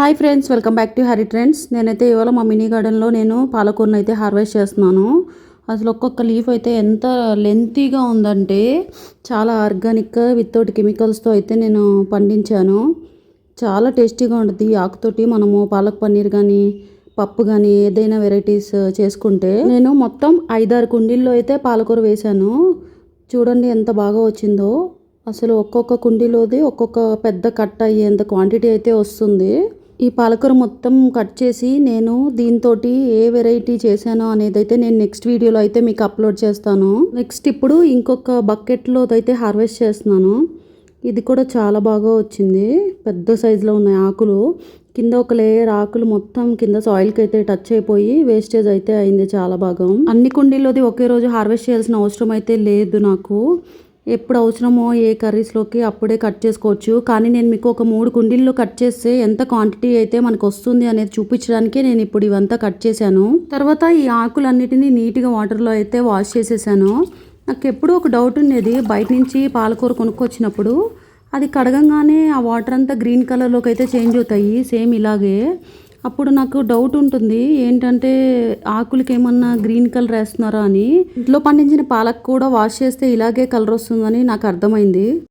Hi friends welcome back to Hari trends. నేనైతే ఇవాళ మా మినీ గార్డెన్లో నేను పాలకూరను అయితే హార్వెస్ట్ చేస్తున్నాను. అసలు ఒక్కొక్క లీఫ్ అయితే ఎంత లెంతీగా ఉందంటే చాలా ఆర్గానిక్ వితౌట్ కెమికల్స్తో అయితే నేను పండించాను. చాలా టేస్టీగా ఉంటుంది ఆకుతోటి. మనము పాలక్ పన్నీర్ కానీ పప్పు కానీ ఏదైనా వెరైటీస్ చేసుకుంటే. నేను మొత్తం ఐదారు కుండీల్లో అయితే పాలకూర వేశాను. చూడండి ఎంత బాగా వచ్చిందో. అసలు ఒక్కొక్క కుండీలోది ఒక్కొక్క పెద్ద కట్ అయ్యేంత క్వాంటిటీ అయితే వస్తుంది. ఈ పాలకూర మొత్తం కట్ చేసి నేను దీంతో ఏ వెరైటీ చేశానో అనేది అయితే నేను నెక్స్ట్ వీడియోలో అయితే మీకు అప్లోడ్ చేస్తాను. నెక్స్ట్ ఇప్పుడు ఇంకొక బకెట్లో అయితే హార్వెస్ట్ చేస్తున్నాను. ఇది కూడా చాలా బాగా వచ్చింది. పెద్ద సైజులో ఉన్నాయి ఆకులు. కింద ఒక లేయర్ ఆకులు మొత్తం కింద సాయిల్కి అయితే టచ్ అయిపోయి వేస్టేజ్ అయితే అయింది చాలా భాగం. అన్ని కుండీలోది ఒకే రోజు హార్వెస్ట్ చేయాల్సిన అవసరం అయితే లేదు నాకు. ఎప్పుడు అవసరమో ఏ కర్రీస్లోకి అప్పుడే కట్ చేసుకోవచ్చు. కానీ నేను మీకు ఒక మూడు కుండీల్లో కట్ చేస్తే ఎంత క్వాంటిటీ అయితే మనకు వస్తుంది అనేది చూపించడానికే నేను ఇప్పుడు ఇవంతా కట్ చేశాను. తర్వాత ఈ ఆకులన్నిటినీ నీట్గా వాటర్లో అయితే వాష్ చేసేసాను. నాకు ఎప్పుడూ ఒక డౌట్ ఉండేది బయట నుంచి పాలకూర కొనుక్కొచ్చినప్పుడు. అది కడగంగానే ఆ వాటర్ అంతా గ్రీన్ కలర్లోకి అయితే చేంజ్ అవుతాయి. సేమ్ ఇలాగే. అప్పుడు నాకు డౌట్ ఉంటుంది. ఏంటంటే ఆకులకి ఏమన్నా గ్రీన్ కలర్ వేస్తున్నారా అని. ఇంట్లో పండించిన పాలకు కూడా వాష్ చేస్తే ఇలాగే కలర్ వస్తుందని నాకు అర్థమైంది.